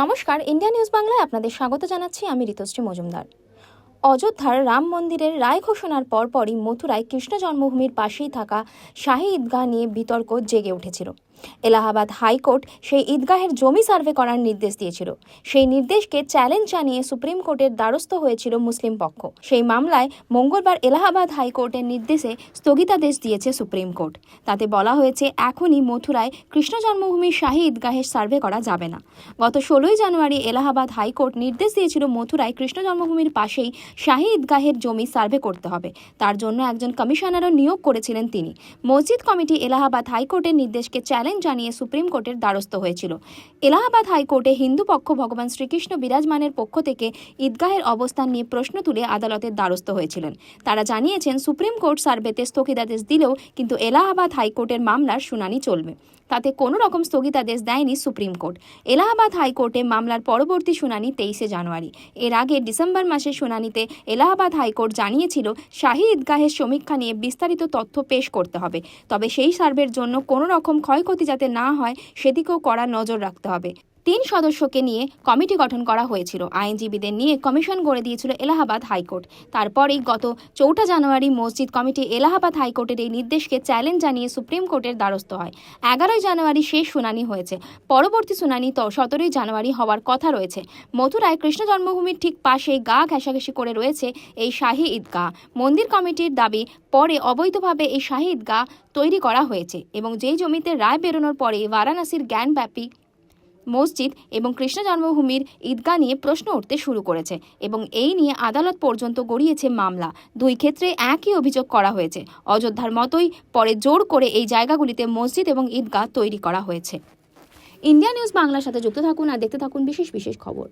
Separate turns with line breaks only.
নমস্কার, India news বাংলায় আপনাদের স্বাগত জানাচ্ছি আমি ঋতুশ্রী মজুমদার। অযোধ্যার রাম মন্দিরের রায় ঘোষণার পরপরই মথুরায় কৃষ্ণ জন্মভূমির পাশেই থাকা শাহী ঈদগাহ নিয়ে বিতর্ক জেগে উঠেছিল। এলাহাবাদ হাইকোর্ট সেই ঈদগাহের জমি সার্ভে করার নির্দেশ দিয়েছিল। সেই নির্দেশকে চ্যালেঞ্জ জানিয়ে সুপ্রিম কোর্টের দ্বারস্থ হয়েছিল মুসলিম পক্ষ। সেই মামলায় মঙ্গলবার এলাহাবাদ হাইকোর্টের নির্দেশে স্থগিতাদেশ দিয়েছে সুপ্রিম কোর্ট। তাতে বলা হয়েছে, এখনই মথুরায় কৃষ্ণ জন্মভূমির শাহী ঈদগাহের সার্ভে করা যাবে না। গত ষোলোই জানুয়ারি এলাহাবাদ হাইকোর্ট নির্দেশ দিয়েছিল মথুরায় কৃষ্ণ জন্মভূমির পাশেই শাহী ঈদগাহের জমি সার্ভে করতে হবে। তার জন্য একজন কমিশনারও নিয়োগ করেছিলেন তিনি। মসজিদ কমিটি এলাহাবাদ হাইকোর্টের নির্দেশকে চ্যালেঞ্জ জানিয়ে সুপ্রিম কোর্টের দ্বারস্থ হয়েছিল। এলাহাবাদ হাইকোর্টে হিন্দু পক্ষ ভগবান শ্রীকৃষ্ণ বিরাজমানের পক্ষ থেকে ঈদগাহের অবস্থান নিয়ে প্রশ্ন তুলে আদালতের দ্বারস্থ হয়েছিলেন। তারা জানিয়েছেন, সুপ্রিম কোর্ট সার্ভেতে স্থগিতাদেশ দিলেও কিন্তু এলাহাবাদ হাইকোর্টের মামলার শুনানি চলবে। তাতে কোনো রকম স্থগিতাদেশ দেয়নি সুপ্রিম কোর্ট। এলাহাবাদ হাইকোর্টে মামলার পরবর্তী শুনানি তেইশে জানুয়ারি। এর আগে ডিসেম্বর মাসের শুনানিতে এলাহাবাদ হাইকোর্ট জানিয়েছিল, শাহী ঈদগাহের সমীক্ষা নিয়ে বিস্তারিত তথ্য পেশ করতে হবে। তবে সেই সার্ভের জন্য কোনো রকম ক্ষয়ক্ষতি যাতে না হয়, সেদিকেও কড়া নজর রাখতে হবে। তিন সদস্যকে নিয়ে কমিটি গঠন করা হয়েছিল। আইনজীবীদের নিয়ে কমিশন গড়ে দিয়েছিল এলাহাবাদ হাইকোর্ট। তারপরেই গত চৌঠা জানুয়ারি মসজিদ কমিটি এলাহাবাদ হাইকোর্টের এই নির্দেশকে চ্যালেঞ্জ জানিয়ে সুপ্রিম কোর্টের দ্বারস্থ হয়। এগারোই জানুয়ারি শেষ শুনানি হয়েছে। পরবর্তী শুনানি তো সতেরোই জানুয়ারি হওয়ার কথা রয়েছে। মথুরায় কৃষ্ণ জন্মভূমির ঠিক পাশে গা ঘেঁষাঘেঁষি করে রয়েছে এই শাহী ঈদগাহ। মন্দির কমিটির দাবি, পরে অবৈধভাবে এই শাহী ঈদগাহ তৈরি করা হয়েছে এবং যেই জমিতে রায় বেরোনোর পরে বারাণসীর জ্ঞানব্যাপী মসজিদ এবং কৃষ্ণ জন্মভূমির ঈদগাহ নিয়ে প্রশ্ন উঠতে শুরু করেছে এবং এই নিয়ে আদালত পর্যন্ত গড়িয়েছে মামলা। দুই ক্ষেত্রে একই অভিযোগ করা হয়েছে। অযোধ্যার মতোই পরে জোর করে এই জায়গাগুলিতে মসজিদ এবং ঈদগাহ তৈরি করা হয়েছে। ইন্ডিয়া নিউজ বাংলার সাথে যুক্ত থাকুন আর দেখতে থাকুন বিশেষ বিশেষ খবর।